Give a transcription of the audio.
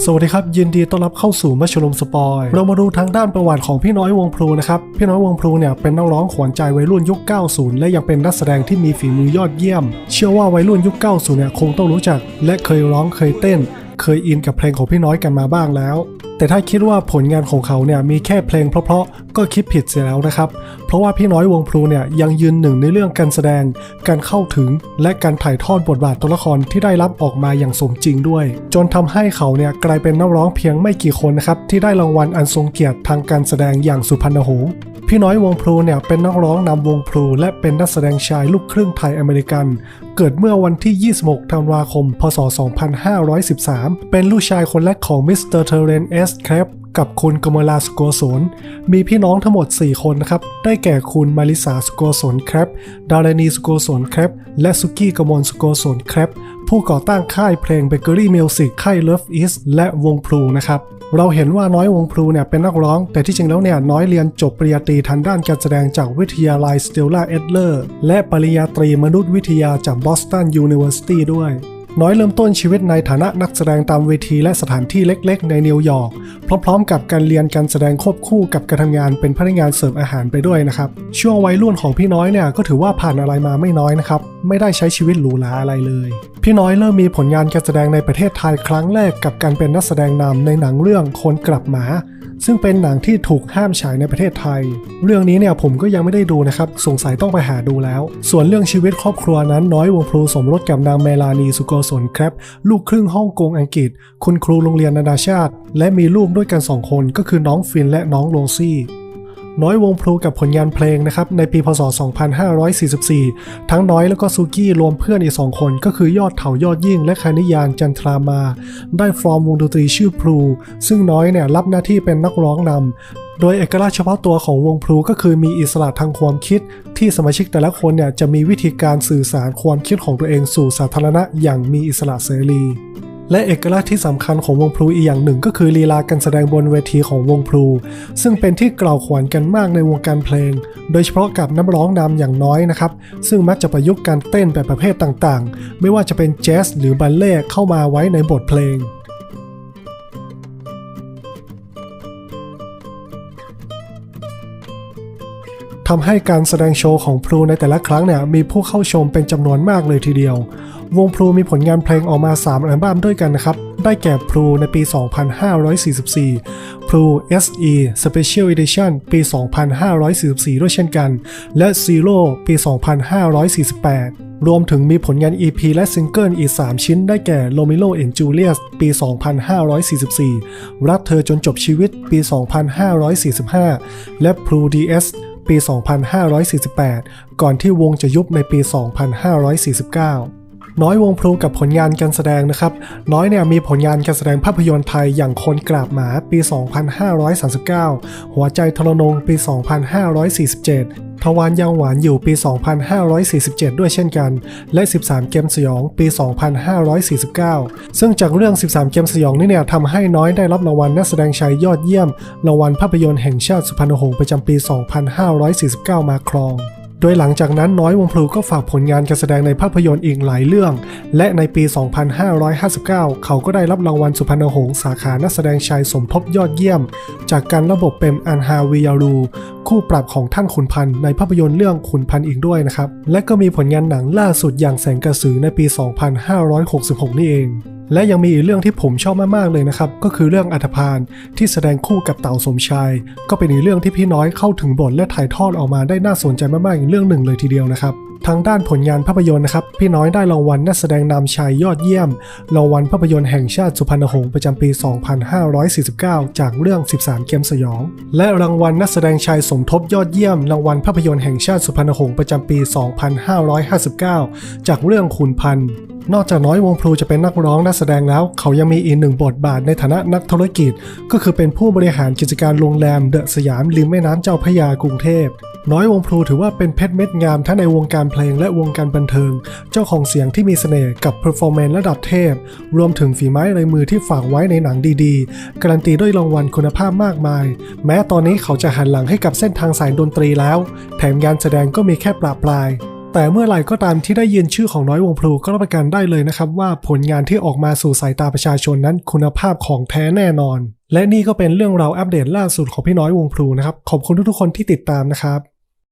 สวัสดีครับยินดีต้อนรับเข้าสู่มัชลมสปอย เรามาดูทางด้านประวัติของพี่น้อยวงพลูนะครับ พี่น้อยวงพลูเนี่ยเป็นนักร้องขวัญใจวัยรุ่นยุค 90 และยังเป็นนักแสดงที่มีฝีมือยอดเยี่ยม เชื่อว่าวัยรุ่นยุค 90 เนี่ยคงต้องรู้จัก และเคยร้องเคยเต้น เคยอินกับเพลงของพี่น้อยกันมาบ้างแล้ว แต่ถ้าคิดว่าผลงานของเขาเนี่ยมีแค่เพลงเพราะๆก็คิดผิดเสียแล้วนะครับ เพราะว่าพี่น้อยวงพลูเนี่ยยังยืนหนึ่งในเรื่องการแสดง การเข้าถึงและการถ่ายทอดบทบาทตัวละครที่ได้รับออกมาอย่างสมจริงด้วย จนทำให้เขาเนี่ยกลายเป็นนักร้องเพียงไม่กี่คนนะครับที่ได้รางวัลอันทรงเกียรติทางการแสดงอย่างสุพรรณหงษ์ พี่น้อยวงพลูเนี่ยเป็นนักร้องนำวงพลูและเป็นนักแสดงชายลูกครึ่งไทยอเมริกัน เกิดเมื่อวันที่ 26 ธันวาคม พศ 2513 เป็นลูกชายคนแรกของมิสเตอร์เทเรนเอสครปกับคุณกมลาสโกศลมีพี่น้องทั้งหมด 4 คนนะครับ ได้แก่คุณมาริสาสโกศลครับ ดารณีสโกศลครับ และสุกี้กมลสโกศลครับ ผู้ก่อตั้งค่ายเพลงเบเกอรี่มิวสิกค่าย Love Is และวงพลูนะครับ เราเห็นว่าน้อยวงพลูเนี่ยเป็นนักร้อง แต่ที่จริงแล้วเนี่ยน้อยเรียนจบปริญญาตรีทางด้านการแสดงจากวิทยาลัยสเตลล่าเอดเลอร์และปริญญาตรีมนุษยวิทยาจากบอสตันยูนิเวอร์ซิตี้ด้วย น้อยเริ่มต้นชีวิตในฐานะนักแสดงตามเวทีและสถานที่เล็กๆ ในนิวยอร์กพร้อมๆ กับการเรียนการแสดงควบคู่กับการทำงานเป็นพนักงานเสิร์ฟอาหารไปด้วยนะครับช่วงวัยรุ่นของพี่น้อยเนี่ยก็ถือว่าผ่านอะไรมาไม่น้อยนะครับ ไม่ได้ใช้ชีวิตหรูหราอะไรเลย พี่น้อยเริ่มมีผลงานการแสดงในประเทศไทยครั้งแรกกับการเป็นนักแสดงนำในหนังเรื่องคนกลับหมาซึ่งเป็นหนังที่ถูกห้ามฉายในประเทศไทย เรื่องนี้เนี่ยผมก็ยังไม่ได้ดูนะครับ สงสัยต้องไปหาดูแล้ว ส่วนเรื่องชีวิตครอบครัวนั้นน้อยวงพลูสมรสกับนางเมลานีสุโกศลครับ ลูกครึ่งฮ่องกงอังกฤษ คุณครูโรงเรียนนานาชาติ และมีลูกด้วยกันสองคนก็คือน้องฟินและน้องโรซี่ น้อยวงพลูกับผลงานเพลงนะครับในปีพศ 2544 ทั้งน้อยแล้วก็ซูกี้รวมเพื่อนอีกสองคน ก็คือยอดเถายอดยิ่งและคานิยานจันทรามา ได้ฟอร์มวงดนตรีชื่อพลูซึ่งน้อยเนี่ยรับหน้าที่เป็นนักร้องนำโดยเอกลักษณ์เฉพาะตัวของวงพลูก็คือมีอิสระทางความคิด ที่สมาชิกแต่ละคนเนี่ยจะมีวิธีการสื่อสารความคิดของตัวเองสู่สาธารณะอย่างมีอิสระเสรี และเอกลักษณ์ที่สำคัญของวงพลูอีกอย่างหนึ่งก็คือลีลาการแสดงบนเวทีของวงพลูซึ่งเป็นที่กล่าวขวัญกันมากในวงการเพลง โดยเฉพาะกับนักร้องนำอย่างน้อยนะครับ ซึ่งมักจะประยุกต์การเต้นแบบประเภทต่างๆ ไม่ว่าจะเป็นแจ๊สหรือบัลเล่เข้ามาไว้ในบทเพลงทำให้การแสดงโชว์ของพลูในแต่ละครั้งเนี่ยมีผู้เข้าชมเป็นจำนวนมากเลยทีเดียว วงพลูมีผลงานเพลงออกมา 3 อัลบั้มด้วยกันนะครับ ได้แก่พลูในปี 2544พลู SE Special Edition ปี 2544 ด้วยเช่นกัน และ Zero ปี 2548รวมถึงมีผลงาน EP และซิงเกิลอีก 3 ชิ้นได้แก่ Romeo and Juliet ปี 2544 รักเธอจนจบชีวิตปี 2545 และ Pru DS ปี 2548 ก่อนที่วงจะยุบในปี 2549 น้อยวงพลูกับผลงานการแสดงนะครับ น้อยเนี่ยมีผลงานการแสดงภาพยนตร์ไทยอย่างคนกราบหมาปี 2539 หัวใจทรนงปี 2547ทวารยังหวานอยู่ปี 2547 ด้วยเช่นกัน และ 13 เกมสยองปี 2549 ซึ่งจากเรื่อง 13 เกมสยองนี่เนี่ยทำให้น้อยได้รับรางวัลนักแสดงชายยอดเยี่ยม รางวัลภาพยนตร์แห่งชาติสุพรรณหงษ์ประจำปี 2549 มาครอง โดยหลังจากนั้นน้อยวงพลูก็ฝากผลงานการแสดงในภาพยนตร์อีกหลายเรื่อง และในปี 2559 เขาก็ได้รับรางวัลสุพรรณหงษ์สาขานักแสดงชายสมทบยอดเยี่ยม จากการระบบเป็นอันฮาวิยารู คู่ปรับของท่านขุนพันธ์ในภาพยนตร์เรื่องขุนพันธ์อีกด้วยนะครับ และก็มีผลงานหนังล่าสุดอย่างแสงกระสือในปี 2566 นี่เอง และยังมีอีกเรื่องที่ผมชอบมากๆเลยนะครับ ก็คือเรื่องอัธพาลที่แสดงคู่กับเต่าสมชาย ก็เป็นอีกเรื่องที่พี่น้อยเข้าถึงบทและถ่ายทอดออกมาได้น่าสนใจมากๆอีกเรื่องหนึ่งเลยทีเดียวนะครับทางด้านผลงานภาพยนตร์นะครับ พี่น้อยได้รางวัลนักแสดงนำชายยอดเยี่ยม รางวัลภาพยนตร์แห่งชาติสุพรรณหงษ์ประจำปี 2549 จากเรื่อง 13 เกมสยอง และรางวัลนักแสดงชายสมทบยอดเยี่ยม รางวัลภาพยนตร์แห่งชาติสุพรรณหงษ์ประจำปี 2559 จากเรื่องขุนพันธ์ นอกจากน้อยวงพลูจะเป็นนักร้องนักแสดงแล้ว เขายังมีอีกหนึ่งบทบาทในฐานะนักธุรกิจ ก็คือเป็นผู้บริหารกิจการโรงแรมเดอะสยามริมแม่น้ำเจ้าพระยากรุงเทพน้อยวงพลูถือว่าเป็นเพชรเม็ดงามทั้งในวงการเพลงและวงการบันเทิง เจ้าของเสียงที่มีเสน่ห์กับเพอร์ฟอร์แมนซ์ระดับเทพ รวมถึงฝีไม้ลายมือที่ฝากไว้ในหนังดีๆ การันตีด้วยรางวัลคุณภาพมากมาย แม้ตอนนี้เขาจะหันหลังให้กับเส้นทางสายดนตรีแล้ว แถมงานแสดงก็มีแค่ปราปลาย แต่เมื่อไหร่ก็ตามที่ได้ยินชื่อของน้อยวงพลูก็รับประกันได้เลยนะครับ ว่าผลงานที่ออกมาสู่สายตาประชาชนนั้นคุณภาพของแท้แน่นอน และนี่ก็เป็นเรื่องราวอัปเดตล่าสุดของพี่น้อยวงพลูนะครับขอบคุณทุกๆคนที่ติดตามนะครับ